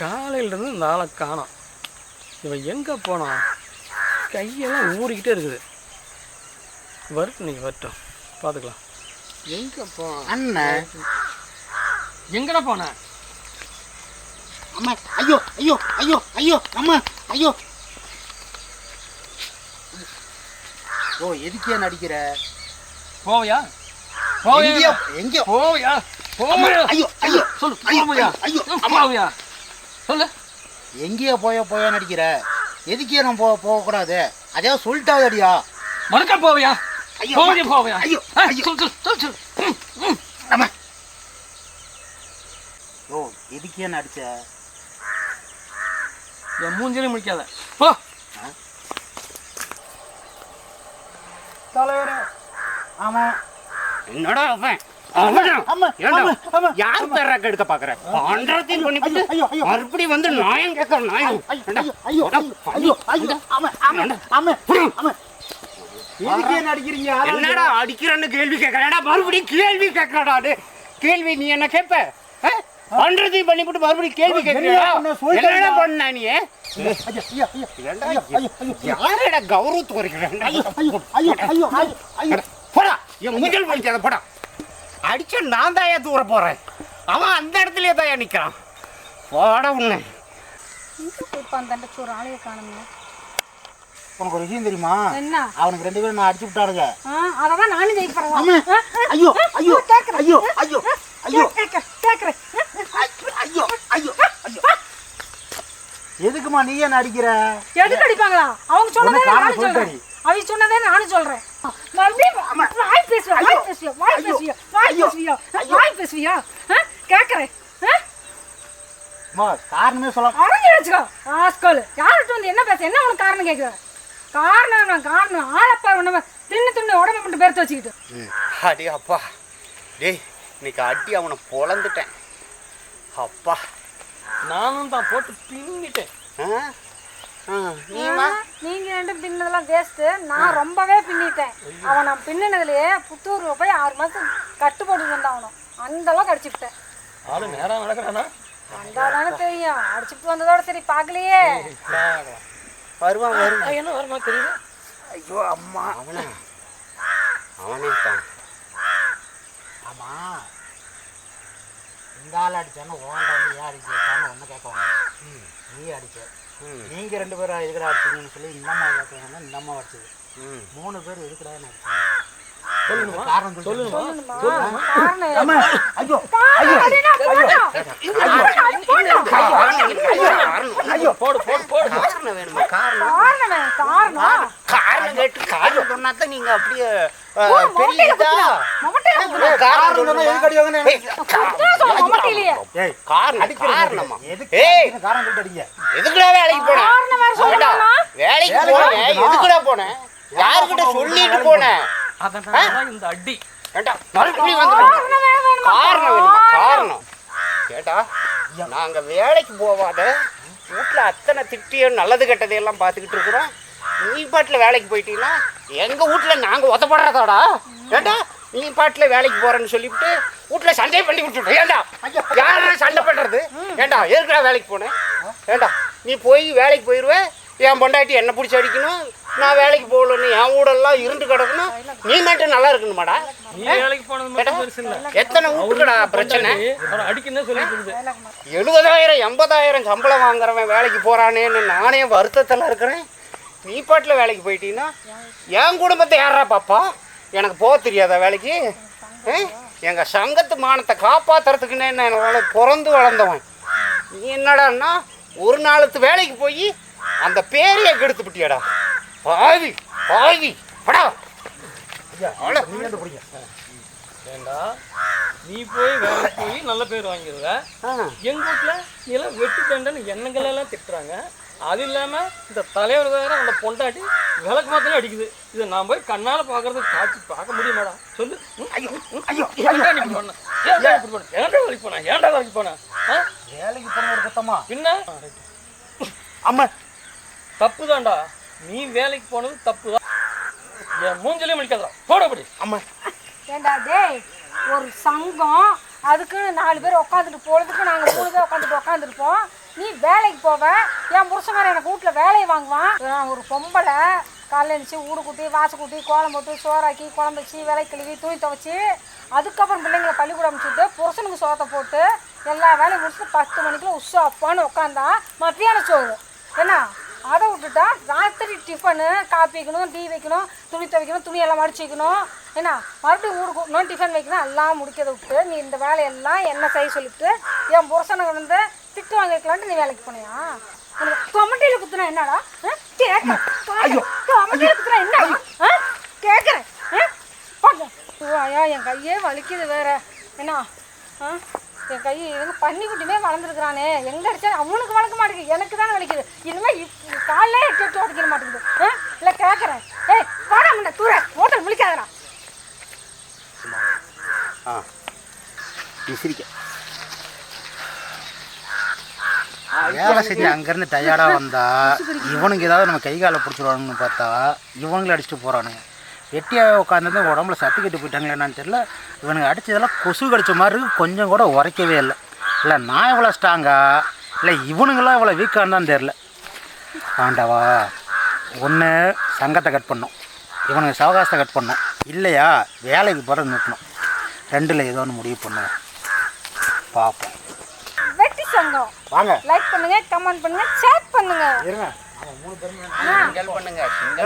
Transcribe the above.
காலையிலேருந்து இந்த ஆளை காணோம். இவன் எங்கே போனான்? கையெல்லாம் ஊறிக்கிட்டே இருக்குது. வரட்டும் நீங்கள் வரட்டும் பார்த்துக்கலாம் எங்கே போனான்? அண்ணன் எங்கடா போனேன் அம்மா ஐயோ ஐயோ ஐயோ ஐயோ அம்மா ஐயோ. ஓ எதுக்கே நடிக்கிற? போவையா? போவையா? எங்கேயோ போவையா? போவையா? ஐயோ ஐயோ சொல்லு ஐயோ ஐயோ அம்மா போவையா? சொல்லு. எங்கேயோ போய போய நடிக்கிற. எதுக்கே நான் போக போகக்கூடாது? அதே சொல்லிட்டாதடியா? மறுக்கா போவையா? ஐயோ, போவையா போவையா? ஐயோ, ஐயோ. அம்மா. ஓ எதுக்கே நடிச்ச? என் மூஞ்சிலே முடிக்காத போ. தலைவரே. ஆமா. என்னடா அவன்? யார் பேராக்க எடுக்க பாக்குற? பண்ணிவிட்டு. மறுபடியும் வந்து நாயம் கேட்கற நாயம்? ஐயோ? ஐயோ என்னடா அடிக்கிறன்னு கேள்வி கேட்கறா மறுபடியும் கேள்வி கேட்கறடா கேள்வி நீ என்ன கேட்ப? பண்றதையும் பண்ணிவிட்டு மறுபடியும் கேள்வி கேட்கறியா என்ன பண்ண? நீ? யாரடா கௌரவத்து குறைக்கிறேன் ஐயோ ஐயோ ஐயோ ஐயோ. ஐயோ ஐயோ போடா. என் முதல் பழிக்காத போடா. அடிச்ச நான் தாயா தூர போறேன். அவன் அந்த இடத்துலயே தாயா நிக்கிறான். போடா உன்னை. போயிருப்பான் தண்டச்சு ஒரு ஆளைய உனக்கு ஒரு விஷயம் தெரியுமா? என்ன? அவனுக்கு ரெண்டு பேரும் நான் அடிச்சு விட்டாருங்க ஆ, அததான் நானும் ஜெயிக்க ஆமா போறேன் ஐயோ ஐயோ. ஐயோ ஐயோ ஐயோ. கேக்குறேன் ஐயோ ஐயோ ஐயோ. எதுக்குமா நீ ஏன் அடிக்கிற? எதுக்கு அடிப்பாங்களா? அவங்க சொன்னதே நானும் சொல்றேன். அவங்க சொன்னதே நானும் சொல்றேன். மறுபடியும் பேசுவியா ஆ? காரணமே சொல்ல அரைஞ்சு வச்சுக்கோ. ஆஸ்கோல் யார்கிட்ட வந்து என்ன பேச என்ன உனக்கு காரணம் கேட்குற காரணம் காரணம். ஆளப்பா நம்ம தின்னு தின்னு உடம்பு மட்டும் பெருத்து வச்சுக்கிட்டு. அடி அப்பா. டேய் இன்னைக்கு அடி அவனை பொழந்துட்டேன். அப்பா. நானும் தான் போட்டு பின்னிட்டேன். நீங்க ரெண்டும் பின்னதெல்லாம் வேஸ்ட்டு நான் ரொம்பவே பின்னிட்டேன். அவன் நான் பின்னினதுலயே புத்தூர்ல போய் ஆறு மாசம் கட்டு போட்டு வந்தான் அவனும். அந்த அளவுக்கு அடிச்சுட்டேன் ஆளு நேரம் நடக்கிறானா? அந்த தெரியும். அடிச்சுட்டு வந்ததோட சரி பார்க்கலையே. வருவான் வருவான். என்ன வருமா தெரியல ஐயோ அம்மா. அவனா? அவனே தான் ஆமா. இந்த ஆள் அடிச்சானு ஓண்ட வந்து ஏன் அடிச்சானு ஒன்றும் கேட்பாங்க நீ அடிச்ச ம். நீங்க ரெண்டு பேரும் எதுக்கடா அடிச்சீங்கன்னு சொல்லி இந்த அம்மா கேட்கறாங்க இந்த அம்மா அடிச்சது. மூணு பேர் எதுக்கடா அடிச்சாங்க? நீங்க அப்படியே வேலைக்கு போனேன் யாருக்கிட்ட சொல்லிட்டு போனேன் அதனால இந்த அடி. காரணம்? காரணம். கேட்டா நாங்க வேலைக்கு போவாத வீட்டுல அத்தனை திட்டியும் நல்லது கெட்டதையெல்லாம் பார்த்துக்கிட்டு இருக்கிறோம். நீ பாட்டில் வேலைக்கு போயிட்டீங்கன்னா எங்க வீட்டுல நாங்க உதப்படுறதாடா ஏண்டா நீ பாட்டில் வேலைக்கு போறேன்னு சொல்லிவிட்டு வீட்டுல சண்டை பண்ணி விட்டுட்டோம் ஏண்டா? யாரா சண்டை பண்றது? ஏண்டா எதுக்குடா வேலைக்கு போனேன். ஏண்டா நீ போய் வேலைக்கு போயிடுவ என் பொண்டாட்டி என்ன பிடிச்சி அடிக்கணும் நான் வேலைக்கு போகலன்னு என் வீடெல்லாம் இருண்டு கிடக்கணும் நீ மட்டும் நல்லா இருக்கணுமாடா? நீ வேலைக்கு போனது மட்டும் பெருசு இல்ல. எத்தனை வீட்டுக்கடா பிரச்சனை? அடிக்கணும் சொல்லிட்டு எழுபதாயிரம் எண்பதாயிரம் சம்பளம் வாங்குறவன் வேலைக்கு போறானேன்னு நானே வருத்தத்தில் இருக்கிறேன். நீ பாட்டில் வேலைக்கு போயிட்டீங்கன்னா என் குடும்பத்தை யாரா பாப்பா? எனக்கு போக தெரியாதா வேலைக்கு? ஆ? எங்க சங்கத்து மானத்தை காப்பாத்துறதுக்குன்னே நான் வள- பிறந்து வளர்ந்தவன். நீ என்னடான்னா ஒரு நாளுத்து வேலைக்கு போய் அந்த பேரையே கெடுத்து விட்டியாடா. பாவி பாவி படா ஏண்டா நீ போய் வேலைக்கு போய் நல்ல பேர் வாங்கிடுவ எங்க வீட்டுல நீ எல்லாம் வெட்டி தண்டன்னு எண்ணங்கள் எல்லாம் திட்டுறாங்க. அது இல்லாம இந்த தலைவர் வேற அந்த பொண்டாட்டி விளக்கு மாத்திரம் அடிக்குது. இதை நான் போய் கண்ணால பாக்குறதுக்கு காட்சி பார்க்க முடியுமாடா? சொல்லு? ஐயோ ஐயோ ஏன்டா நீ இப்படி பண்ண? ஏன்டா இப்படி பண்ண? ஏன்டா வேலைக்கு போன? ஏன்டா வேலைக்கு போன? வேலைக்கு போன ஒரு குத்தமா? பின்ன? அம்மா. தப்பு தான்டா நீ வேலைக்கு போனது தப்பு தான் என் மூஞ்சிலையும் முடிக்காதடா போடப்படி அம்மா. ஏண்டா டேய் ஒரு சங்கம். அதுக்கு நாலு பேர் உட்காந்துட்டு போகிறதுக்கு நாங்கள் மூணு பேர் உட்காந்துட்டு உட்காந்துருப்போம் நீ வேலைக்கு போவ. என் புருஷன் எனக்கு வீட்டில் வேலையை வாங்குவான். நான் ஒரு பொம்பளை. காலையில் எழுந்துச்சி ஊடு கூட்டி வாசு கூட்டி கோலம் போட்டு சோறாக்கி குழம்பு வச்சு விலை கழுவி துணி துவைச்சி அதுக்கப்புறம் பிள்ளைங்களை பள்ளிக்கூடம் அனுப்பிச்சுட்டு புருஷனுக்கு சோத்தை போட்டு எல்லா வேலையும் முடிச்சுட்டு பத்து மணிக்குள்ள உஷா அப்பான்னு உட்காந்தா மத்தியானம் சோறு. என்ன? அதை விட்டுட்டா? ராத்திரி டிஃபனு காப்பி வைக்கணும் டீ வைக்கணும் துணி துவைக்கணும் துணி எல்லாம் மடிச்சு வைக்கணும். என்ன மறுபடியும் ஊருக்கு கூட்டணும் டிஃபன் வைக்கணும் எல்லாம் முடிக்கிறத விட்டு நீ இந்த வேலையெல்லாம் என்ன செய்ய சொல்லிட்டு என் புருஷனுக்கு வந்து திட்டு வாங்கிக்கலான்ட்டு நீ வேலைக்கு போனியா? உனக்கு தொமட்டையில் குத்துனா என்னடா? கேட்கறேன். தொமட்டையில் குத்துனா என்னடா? கேட்கறேன். ஐயோ, என் கையே வலிக்குது வேற. என்ன? என் கை எங்க பன்னிக்குட்டியுமே வளர்ந்துருக்குறானே. எங்க அடிச்சா அவனுக்கு வளர்க்க மாட்டேங்குது. எனக்கு தானே வலிக்குது இனிமே இப்~ காலையிலே எட்டு எட்டு உடைக்கிற மாட்டேங்குது ஆ? இல்லை கேட்குறேன் ஏய் வாடா முன்ன தூர மோட்டர் முழிக்காதடா ஆ நீ சிரிக்க வேலை செஞ்சு அங்கேருந்து டயர்டாக வந்தா இவனுக்கு ஏதாவது நம்ம கை காலை பிடிச்சிருவானுன்னு பார்த்தா இவங்களே அடிச்சுட்டு போகிறானுங்க வெட்டியாக உட்காந்துருந்து உடம்புல சத்து கட்டி போயிட்டாங்களே என்னன்னு தெரியல. இவனுக்கு அடித்ததெல்லாம் கொசு கடிச்ச மாதிரி கொஞ்சம் கூட உரைக்கவே இல்லை. இல்லை நான் இவ்வளோ ஸ்ட்ராங்கா இல்லை இவனுங்களாம் இவ்வளோ வீக்கான்னு தான் தெரில ஆண்டவா ஒன்று சங்கத்தை கட் பண்ணோம். இவனுக்கு சவகாசத்தை கட் பண்ணோம். இல்லையா வேலைக்கு போகிற நிறுத்தணும். ரெண்டில் ஏதோ ஒன்று முடிவு பண்ணுவேன் பார்ப்போம். சங்கம். வாங்க. லைக் பண்ணுங்க கமெண்ட் பண்ணுங்க ஷேர் பண்ணுங்க. இருங்க. சிங்கல் பண்ணுங்க சிங்கல்